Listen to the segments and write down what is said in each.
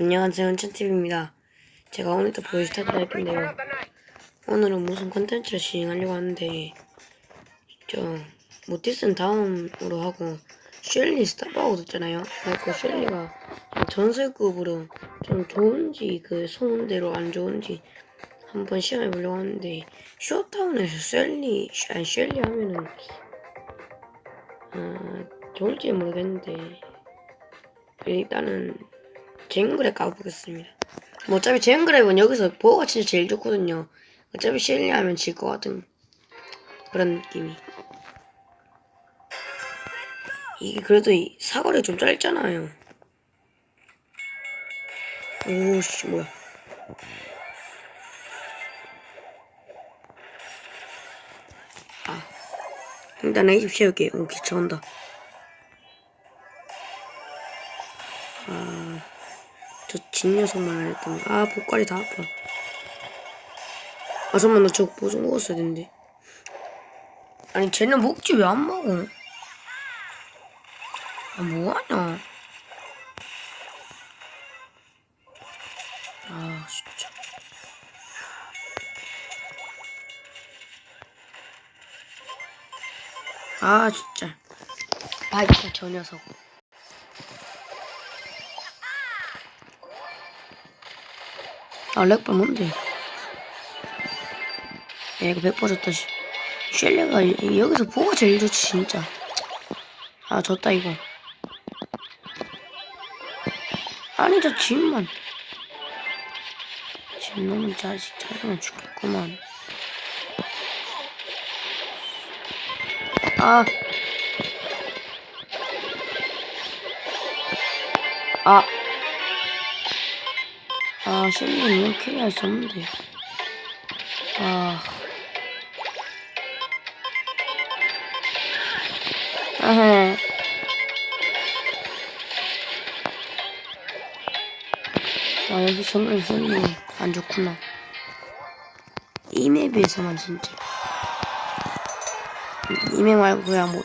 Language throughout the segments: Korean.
안녕하세요, 은찬TV입니다. 제가 오늘도 보여주도록 할 건데요. 오늘은 무슨 컨텐츠를 진행하려고 하는데, 저, 모티스는 다음으로 하고, 쉘리 스탑하고 있잖아요. 그래서 쉘리가 전설급으로 좀 좋은지, 그 소문대로 안 좋은지 한번 시험해 보려고 하는데, 쇼타운에서 쉘리, 아니, 쉘리 하면은, 아, 좋을지 모르겠는데, 일단은, 쟁그랩 가보겠습니다. 뭐 어차피 쟁그랩은 여기서 보호가 진짜 제일 좋거든요. 어차피 쉘리 하면 질 것 같은 그런 느낌이. 이게 그래도 이 사거리 좀 짧잖아요. 오씨 뭐야. 아 일단 A집 채울게요. 오 기차 온다. 진 녀석만 거. 아, 복갈이 다 아파. 아, 잠깐만, 나 저거 보좀 먹었어야 되는데. 아니, 쟤는 먹지 왜 안 먹어? 아, 뭐하냐? 아, 진짜. 아, 진짜. 바이크 저 녀석. 아, 렉발 뭔데? 야, 이거 100% 졌다, 씨. 쉘레가 이- 여기서 보가 제일 좋지, 진짜. 아, 졌다, 이거. 아니, 저 집만. 집놈은 자식 찾으면 죽겠구만. 아. 아. 아, 쉘리는 이렇게 해야 할수 없는데. 아. 에헤. 아, 여기 정글 쉘리 안 좋구나. 이 맵에서만 진짜. 이맵 말고 그냥 뭐,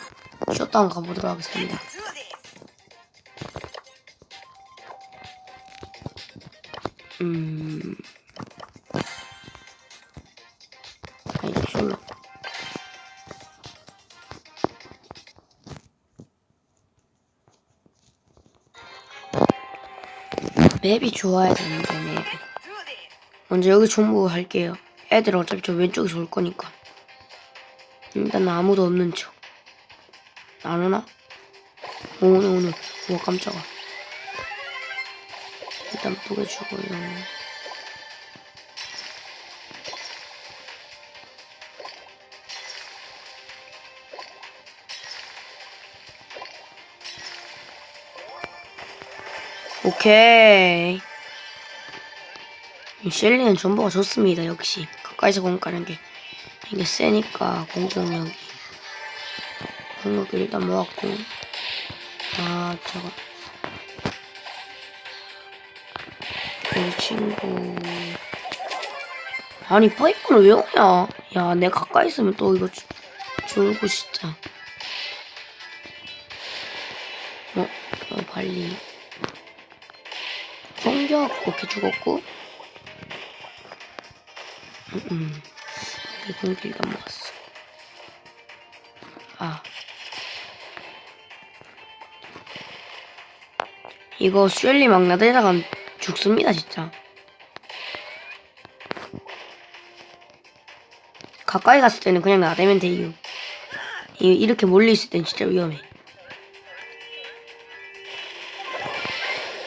셧다운 가보도록 하겠습니다. 음. 아이, 솔로. 맵이 좋아야 되는데, 맵이. 먼저 여기 정보 할게요. 애들 어차피 저 왼쪽에서 올 거니까. 일단 아무도 없는 척. 안 오나? 오, 오늘, 오늘. 우와, 깜짝아. 일단 보여주고요. 오케이. 이 셸리는 전보가 좋습니다. 역시 가까이서 공 가는 게 이게 세니까 공격력이 공격 일단 모았고 아 저거 그 친구. 아니 파이프는 왜 오냐? 야 내가 가까이 있으면 또 이거 주, 줄고 진짜 어? 어 발리. 공격 그렇게 죽었고? 음, 음. 이 일단 모았어. 아. 이거 슈엘리 막 나대다간 죽습니다 진짜. 가까이 갔을 때는 그냥 나대면 돼요. 이- 이렇게 몰려 있을 땐 진짜 위험해.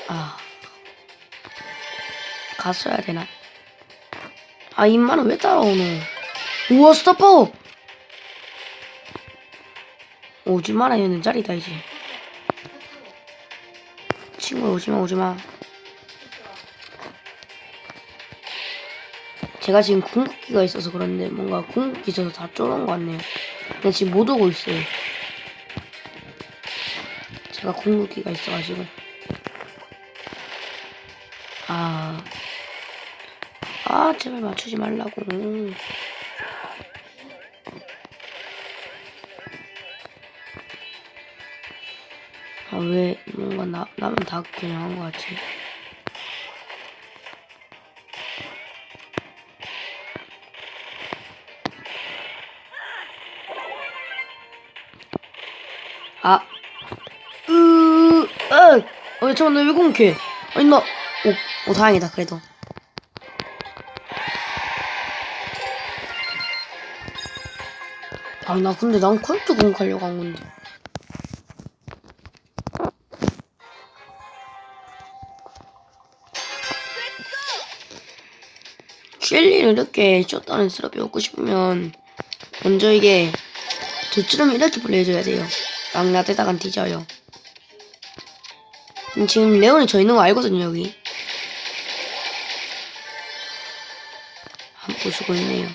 아. 갔어야 되나? 아 임마는 왜 따라오노? 우와 스타파워 오지 마라 얘는 자리다 이제. 친구 오지마 오지마 제가 지금 궁극기가 있어서 그런데 뭔가 궁극기 있어서 다 쫄은 것 같네요. 근데 지금 못 오고 있어요. 제가 궁극기가 있어가지고. 아, 아 제발 맞추지 말라고. 아 왜 뭔가 나, 나만 다 그냥 한 것 같지 아. 으, 에! 아니, 잠깐, 나왜 공격해? 아니, 나, 오, 오, 다행이다, 그래도. 아니, 나 근데 난 컬트 공격하려고 한 건데. 쉘리를 이렇게 셧다운 스럽 배우고 싶으면 먼저 이게 두처럼 이렇게 플레이해줘야 돼요. 막나대다간 뒤져요. 음, 지금 레온이 저 있는 거 알거든요 여기. 안 보시고 있네요.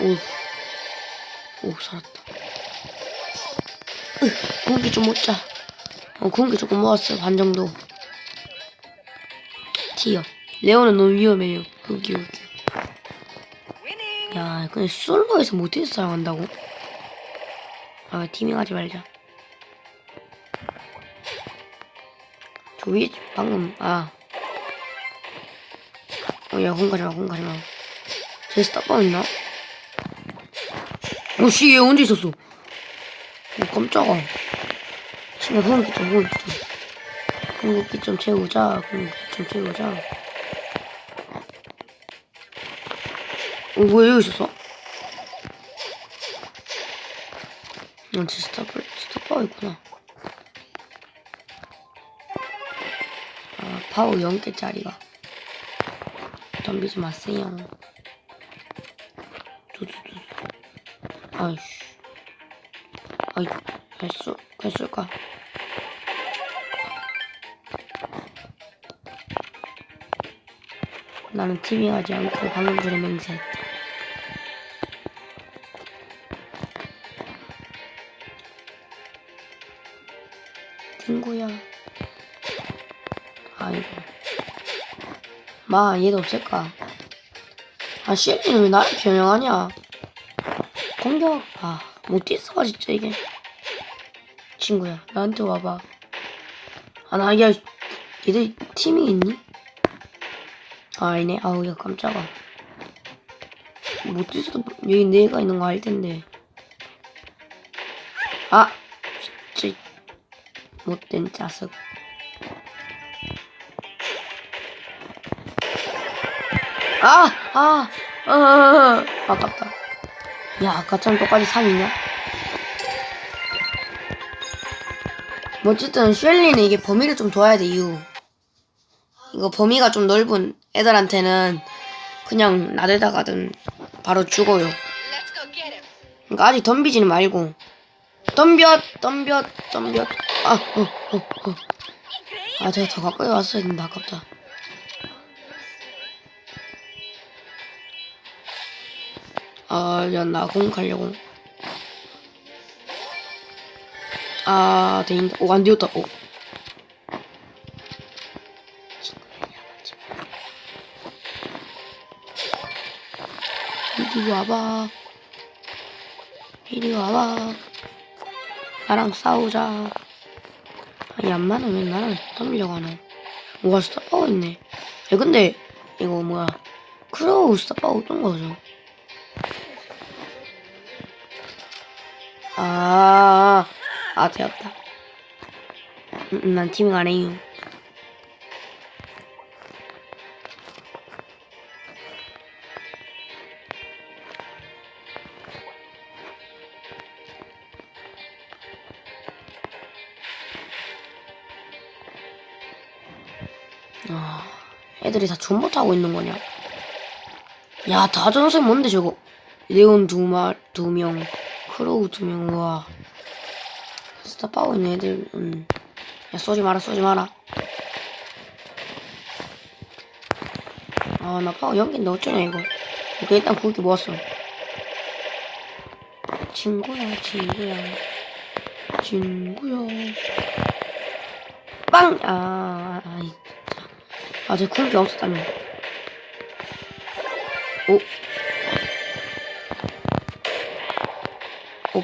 오, 오 살았다. 으, 공기 좀 먹자. 어, 공기 조금 먹었어요 반 정도. 티어. 레온은 너무 위험해요. 여기 여기. 야, 그냥 솔로에서 못해서 사용한다고? 아, 티밍 하지 말자. 위에 방금 아. 어, 야, 공가지 마, 공가지 마. 제 스탑방 있나? 오, 씨, 얘 언제 있었어? 오, 깜짝아. 씨발, 공기 좀, 공기 좀. 공기 좀 채우자, 공기 좀 채우자. 어, 왜 여기 있었어? 난 진짜 스탑을, 스탑하고 있구나. 파워 0개짜리가. 덤비지 마세요. 두두두. 아이씨. 아이, 했어, 했을까? 나는 티빙하지 않고 방금 전에 맹세했다. 마, 얘도 없을까? 아, 쉘리는 왜 나를 겨냥하냐? 공격, 아, 못 뛰어, 진짜, 이게. 친구야, 나한테 와봐. 아, 나, 야, 얘들 팀이 있니? 아, 아니네. 아우, 야, 깜짝아. 못 뛰어도 여기 내가 있는 거 알 텐데. 아, 진짜. 못된 자석. 아, 아, 아, 아, 아깝다. 야, 아까처럼 똑같이 3이냐? 뭐 어쨌든 쉘리는 이게 범위를 좀 둬야 돼, 이유. 이거 범위가 좀 넓은 애들한테는 그냥 나대다가든 바로 죽어요. 그러니까 아직 덤비지는 말고 덤벼 덤벼 덤벼 아 어 어 어 아 제가 더 가까이 왔어야 된다 아깝다 아 야 나 공격하려고 아 되인다 오 안 되었다 오 이리 와봐 이리 와봐. 나랑 싸우자. 아니, 안 많으면 나랑 떠밀려고 하노. 뭐가 스탑하고 있네. 야, 근데, 이거 뭐야. 크로우 스탑하고 어떤 거죠? 아, 아, 되었다. 음, 음, 난안 해요. 아, 애들이 다 존버 타고 있는 거냐? 야, 다전설 뭔데 저거? 레온 두 말, 두 명, 크로우 두 명, 우와. 스탑하고 있는 애들, 음. 야, 쏘지 마라, 쏘지 마라. 아, 나 파워 연기인데 어쩌냐, 이거. 이거 일단 구기 모았어. 친구야, 친구야. 친구야. 빵! 아, 아이. 아, 제 구기 없었다며. 오.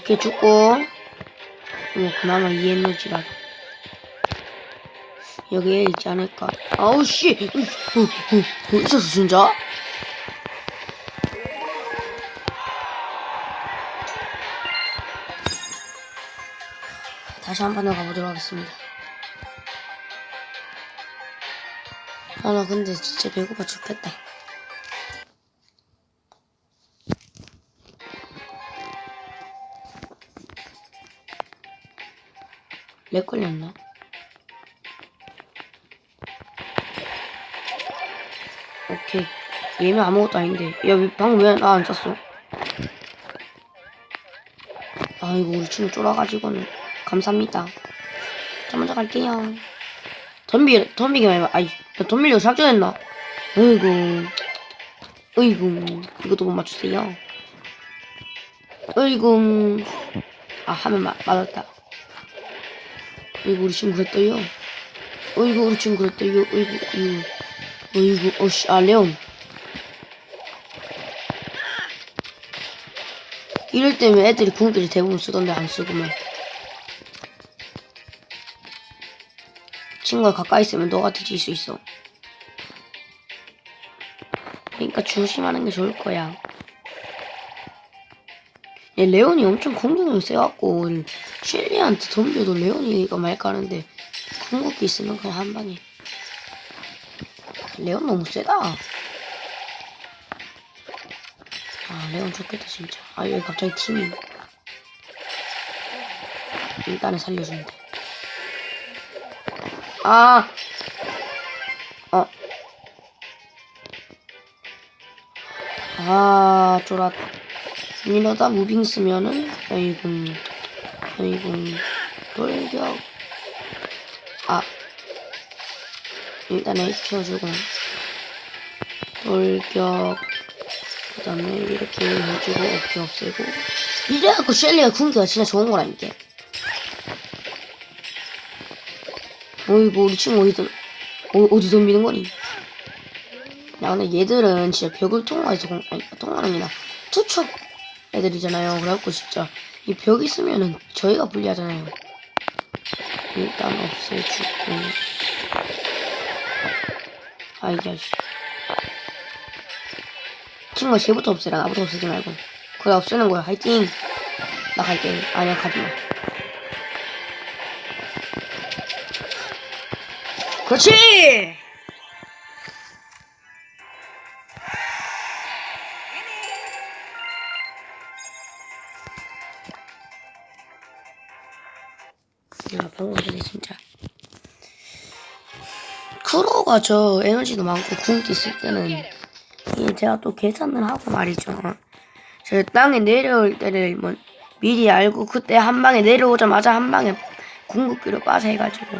오케이, 죽고. 뭐, 그나마 이 에너지라도. 여기에 있지 않을까. 아우, 씨! 어, 어, 어, 있었어, 진짜? 다시 한 번 더 가보도록 하겠습니다. 아, 나 근데 진짜 배고파 죽겠다. 렉 걸렸나? 오케이. 얘는 아무것도 아닌데. 야, 왜, 방금 왜나안 쐈어? 아이고, 우리 친구 쫄아가지고는. 감사합니다. 저 먼저 갈게요. 덤비, 덤비기 말고, 아이, 나 덤비려고 작전했나? 어이구. 어이구. 이것도 못 맞추세요. 어이구. 아, 하면 마, 맞았다. 어이구, 우리 친구 그랬더요. 어이구, 우리 친구 그랬더요. 어이구, 어이구. 어이구, 어씨, 아, 레온. 이럴 때면 애들이 궁들이 대부분 쓰던데 안 쓰고만. 친구가 가까이 있으면 너가 뒤질 수 있어. 그러니까 조심하는 게 좋을 거야. 얘 레온이 엄청 공격력이 세갖고 쉘리한테 덤벼도 레온이가 말까 하는데 궁극기 있으면 그냥 한 방에. 레온 너무 세다. 아, 레온 좋겠다, 진짜. 아, 여기 갑자기 팀이. 일단은 살려준대. 아! 어. 아, 쫄았다. 이러다 무빙 쓰면은, 아이고, 아이고, 돌격. 아. 일단 에이스 키워주고. 돌격. 그 다음에 이렇게 해주고 어깨 없애고 이래갖고 셸리가 군기가 진짜 좋은 거라니까 어이구 우리 친구 어디든 어, 어디 덤비는 거니 야 근데 얘들은 진짜 벽을 통과해서 공, 아니 통과합니다 투척 애들이잖아요 그래갖고 진짜 이 벽 있으면은 저희가 불리하잖아요. 일단 없애주고. 아이야 씨. 친구가 쟤부터 없애라. 나부터 없애지 말고. 그래 없애는 거야. 화이팅! 나 갈게. 아니야 가지마. 그렇지 크로가 저 에너지도 많고 궁기 있을 때는 이 제가 또 계산을 하고 말이죠. 저 땅에 내려올 때를 뭐 미리 알고 그때 한 방에 내려오자마자 한 방에 궁극기로 빠져 해가지고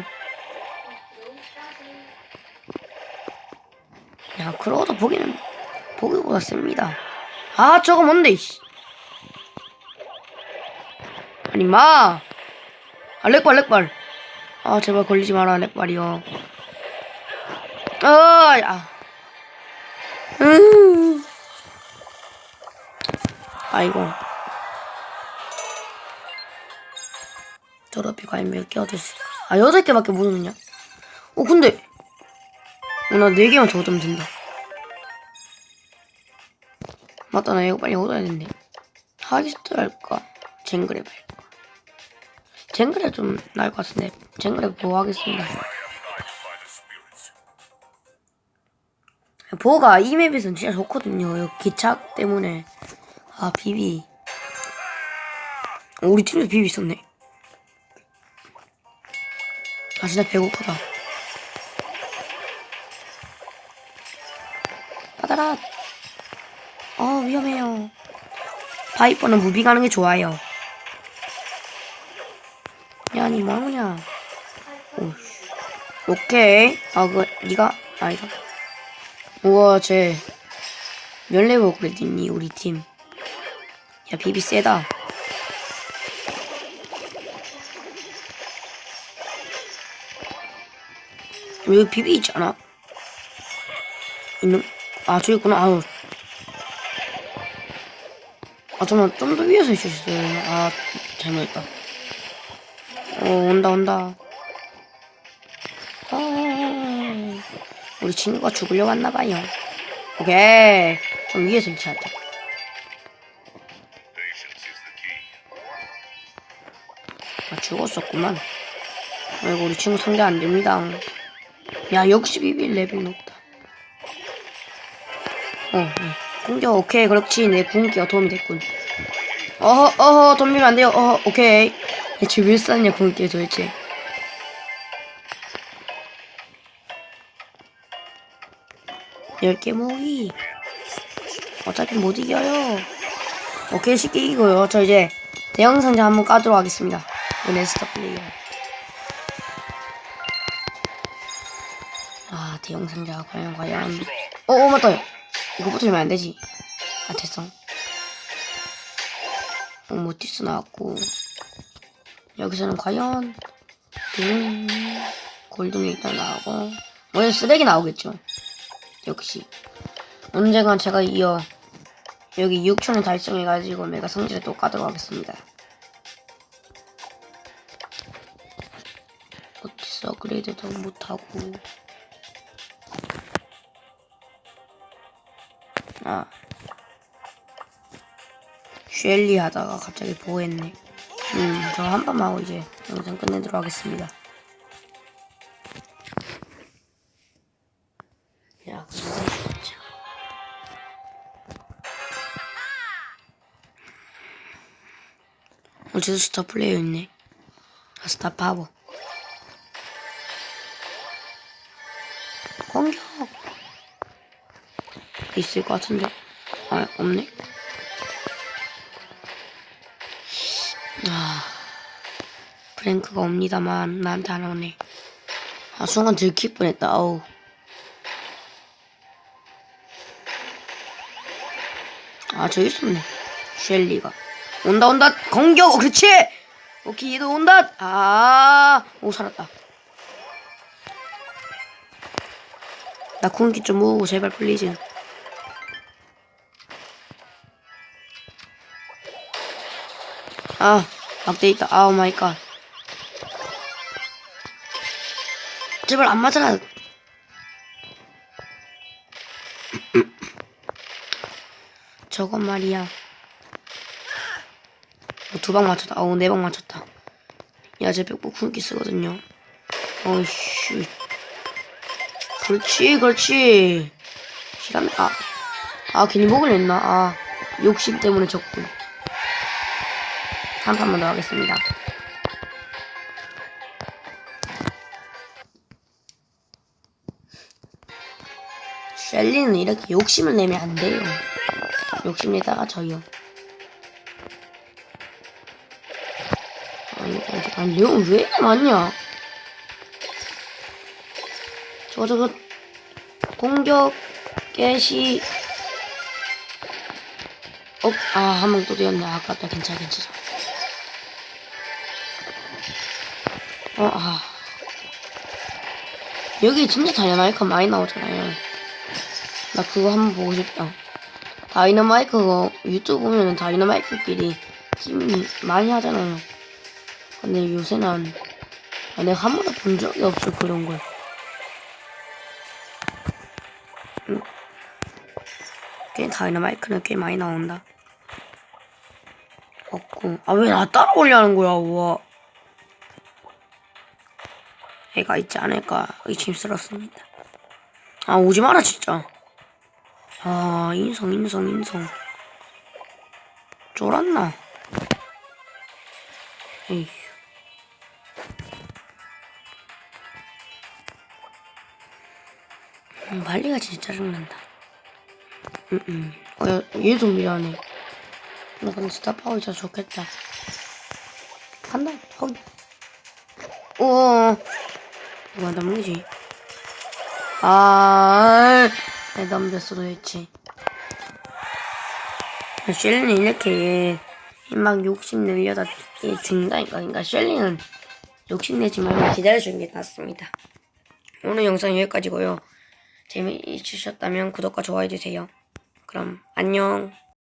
야 그러고도 보기는 보기보다 셉니다. 아 저거 뭔데. 아니 마. 아 렉발 렉발. 아 제발 걸리지 마라 렉발이요. 아 야. 음. 아이고. 몇개 얻을 수 있을까? 아, 여덟 개밖에 못 얻느냐? 어, 근데. 어, 나네 개만 더 얻으면 된다. 맞다, 나 이거 빨리 얻어야 된대. 하기스트 할까? 쟁그랩 할까? 쟁그랩 좀 나을 것 같은데. 쟁그랩 보호 하겠습니다. 보가 이 맵에서는 진짜 좋거든요. 기착 때문에. 아, 비비. 어, 우리 팀도 비비 있었네. 아, 진짜 배고프다. 받아라. 어, 위험해요. 파이퍼는 무빙 하는 게 좋아요. 야, 니 뭐하냐. 오씨. 오케이. 아, 그, 니가, 아니다. 우와 쟤 몇레벨 업그레이드니 우리 팀. 야 비비 세다. 여기 비비 있지 않아? 있는? 아 저기 있구나. 아우. 아 잠깐 좀 더 위에서 있었어요. 아 잘못했다. 어 온다 온다. 아, 우리 친구가 죽으려고 왔나봐요. 오케이. 좀 위에서 일치하자. 아, 죽었었구만. 아이고, 우리 친구 상대 안 됩니다. 야, 역시 비빌 레벨 높다. 어, 네. 공격, 오케이, 그렇지. 내 궁기가 도움이 됐군. 어허, 어허, 덤비면 안 돼요. 어허, 오케이. 대체 왜 썼냐, 궁기 도대체. 열개 모으기. 어차피 못 이겨요. 오케이, 쉽게 이기고요. 저 이제 대형 상자 한번 까도록 하겠습니다. 레스터 플레이어. 아, 대형 상자 과연 과연. 어, 어 맞다. 이거 붙으면 안 되지. 아, 됐어. 어, 모티스 나왔고. 여기서는 과연 음, 골든이 일단 나오고. 오늘 쓰레기 나오겠죠. 역시. 언젠간 제가 이어 여기 6천을 달성해가지고 메가 성질을 또 까도록 하겠습니다. 모티스 업그레이드도 못하고. 아. 쉘리 하다가 갑자기 보호했네. 음, 저 한 번만 하고 이제 영상 끝내도록 하겠습니다. 어제도 스타 플레이어 있네. 아, 스타 파워. 공격! 있을 것 같은데. 아, 없네. 아, 프랭크가 옵니다만 나한테 안 오네. 아, 순간 들킬 뻔 했다. 어우. 아, 저기 있었네. 셸리가. 온다, 온다. 공격! 어, 그렇지! 오케이, 얘도 온다! 아, 오, 살았다. 나 공기 좀 모으고 제발 플리즈. 아, 막대 있다. 아우 마이 갓. 제발 안 맞아라. 저건 말이야. 두 방 맞췄다. 어우, 네 방 맞췄다. 야, 제 백보 굵기 쓰거든요. 어이씨. 그렇지, 그렇지. 시간, 아. 아, 괜히 목을 냈나? 아, 욕심 때문에 졌군. 한 판만 더 하겠습니다. 셸리는 이렇게 욕심을 내면 안 돼요. 욕심 내다가 져요. 아니, 레온 왜 이렇게 많냐? 저거, 저거, 공격, 개시, 어, 아, 한 명 또 되었네. 아깝다. 괜찮아, 괜찮아. 어, 아. 여기 진짜 다이너마이크 많이 나오잖아요. 나 그거 한번 보고 싶다. 다이너마이크 그 유튜브 보면은 다이너마이크끼리 팀 많이 하잖아요. 근데 요새는 아, 내가 한 번도 본 적이 없어 그런 걸. 응. 꽤 다이너마이크는 꽤 많이 나온다. 없고. 아 왜 나 따라오려는 거야 우와. 애가 있지 않을까 의심스럽습니다. 아 오지 마라 진짜. 아 인성 인성 인성. 쫄았나? 에휴 음, 발리가 진짜 짜증난다 음 음 어, 야, 얘도 미안해 나 근데 파워 진짜 좋겠다. 간다. 거기. 우와. 이거 넘기지. 아, 내 넘겼어 도대체. 셸리는 이렇게 막 욕심 내려다 죽는다니까. 그러니까 셸리는 욕심내지 말고 기다려주는 게 낫습니다. 오늘 영상 여기까지고요. 재미있으셨다면 구독과 좋아해 주세요. 그럼 안녕.